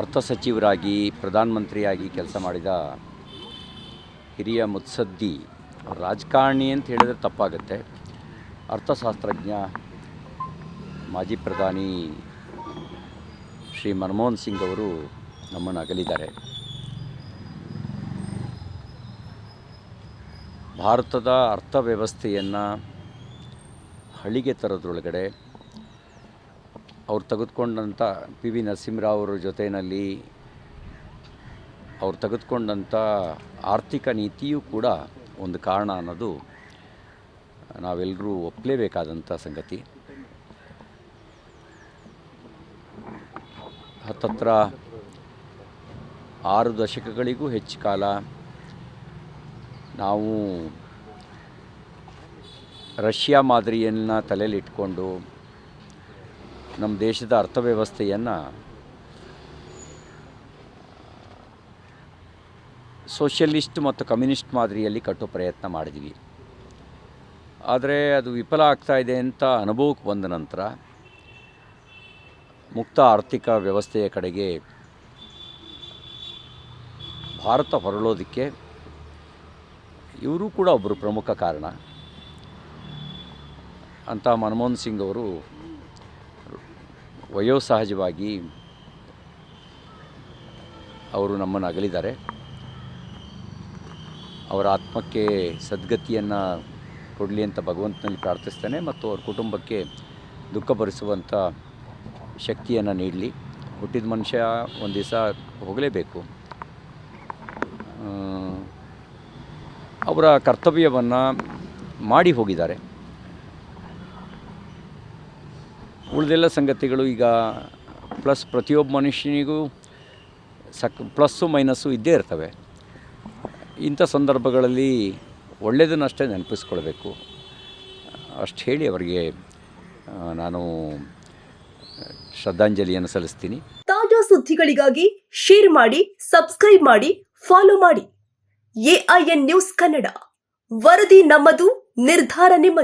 ಅರ್ಥ ಸಚಿವರಾಗಿ, ಪ್ರಧಾನಮಂತ್ರಿಯಾಗಿ ಕೆಲಸ ಮಾಡಿದ ಹಿರಿಯ ಮುತ್ಸದ್ದಿ ರಾಜಕಾರಣಿ ಅಂತ ಹೇಳಿದರೆ ತಪ್ಪಾಗುತ್ತೆ. ಅರ್ಥಶಾಸ್ತ್ರಜ್ಞ, ಮಾಜಿ ಪ್ರಧಾನಿ ಶ್ರೀ ಮನಮೋಹನ್ ಸಿಂಗ್ ಅವರು ನಮ್ಮನ್ನು ಅಗಲಿದ್ದಾರೆ ಭಾರತದ ಅರ್ಥವ್ಯವಸ್ಥೆಯನ್ನು ಹಳಿಗೆ ತರೋದ್ರೊಳಗಡೆ ಅವ್ರು ತೆಗೆದುಕೊಂಡಂಥ ಪಿ ವಿ ನರಸಿಂಹರಾವ್ ಅವರ ಜೊತೆಯಲ್ಲಿ ಅವ್ರು ತೆಗೆದುಕೊಂಡಂಥ ಆರ್ಥಿಕ ನೀತಿಯೂ ಕೂಡ ಒಂದು ಕಾರಣ ಅನ್ನೋದು ನಾವೆಲ್ಲರೂ ಒಪ್ಪಲೇಬೇಕಾದಂಥ ಸಂಗತಿ. ಹತ್ತತ್ರ ಆರು ದಶಕಗಳಿಗೂ ಹೆಚ್ಚು ಕಾಲ ನಾವು ರಷ್ಯಾ ಮಾದರಿಯನ್ನು ತಲೆಯಲ್ಲಿ ಇಟ್ಕೊಂಡು ನಮ್ಮ ದೇಶದ ಅರ್ಥವ್ಯವಸ್ಥೆಯನ್ನು ಸೋಷಿಯಲಿಸ್ಟ್ ಮತ್ತು ಕಮ್ಯುನಿಸ್ಟ್ ಮಾದರಿಯಲ್ಲಿ ಕಟ್ಟೋ ಪ್ರಯತ್ನ ಮಾಡಿದ್ವಿ. ಆದರೆ ಅದು ವಿಫಲ ಆಗ್ತಾ ಇದೆ ಅಂತ ಅನುಭವಕ್ಕೆ ಬಂದ ನಂತರ ಮುಕ್ತ ಆರ್ಥಿಕ ವ್ಯವಸ್ಥೆಯ ಕಡೆಗೆ ಭಾರತ ಹೊರಳೋದಕ್ಕೆ ಇವರು ಕೂಡ ಒಬ್ಬರು ಪ್ರಮುಖ ಕಾರಣ. ಅಂತ ಮನಮೋಹನ್ ಸಿಂಗ್ ಅವರು ವಯೋಸಹಜವಾಗಿ ಅವರು ನಮ್ಮನ್ನು ಅಗಲಿದ್ದಾರೆ ಅವರ ಆತ್ಮಕ್ಕೆ ಸದ್ಗತಿಯನ್ನು ಕೊಡಲಿ ಅಂತ ಭಗವಂತನಲ್ಲಿ ಪ್ರಾರ್ಥಿಸ್ತೇನೆ ಮತ್ತು ಅವ್ರ ಕುಟುಂಬಕ್ಕೆ ದುಃಖ ಭರಿಸುವಂಥ ಶಕ್ತಿಯನ್ನು ನೀಡಲಿ. ಹುಟ್ಟಿದ ಮನುಷ್ಯ ಒಂದು ದಿವಸ ಹೋಗಲೇಬೇಕು. ಅವರ ಕರ್ತವ್ಯವನ್ನು ಮಾಡಿ ಹೋಗಿದ್ದಾರೆ. ಉಳಿದೆಲ್ಲ ಸಂಗತಿಗಳು ಈಗ ಪ್ಲಸ್ ಪ್ರತಿಯೊಬ್ಬ ಮನುಷ್ಯನಿಗೂ ಸಕ್ ಪ್ಲಸ್ಸು ಮೈನಸ್ಸು ಇದ್ದೇ ಇರ್ತವೆ. ಇಂಥ ಸಂದರ್ಭಗಳಲ್ಲಿ ಒಳ್ಳೆಯದನ್ನಷ್ಟೇ ನೆನಪಿಸ್ಕೊಳ್ಬೇಕು. ಅಷ್ಟು ಹೇಳಿ ಅವರಿಗೆ ನಾನು ಶ್ರದ್ಧಾಂಜಲಿಯನ್ನು ಸಲ್ಲಿಸ್ತೀನಿ. ತಾಜಾ ಸುದ್ದಿಗಳಿಗಾಗಿ ಶೇರ್ ಮಾಡಿ, ಸಬ್ಸ್ಕ್ರೈಬ್ ಮಾಡಿ, ಫಾಲೋ ಮಾಡಿ. AIN news Kannada. ವರದಿ ನಮ್ಮದು, ನಿರ್ಧಾರ ನಿಮ್ಮದು.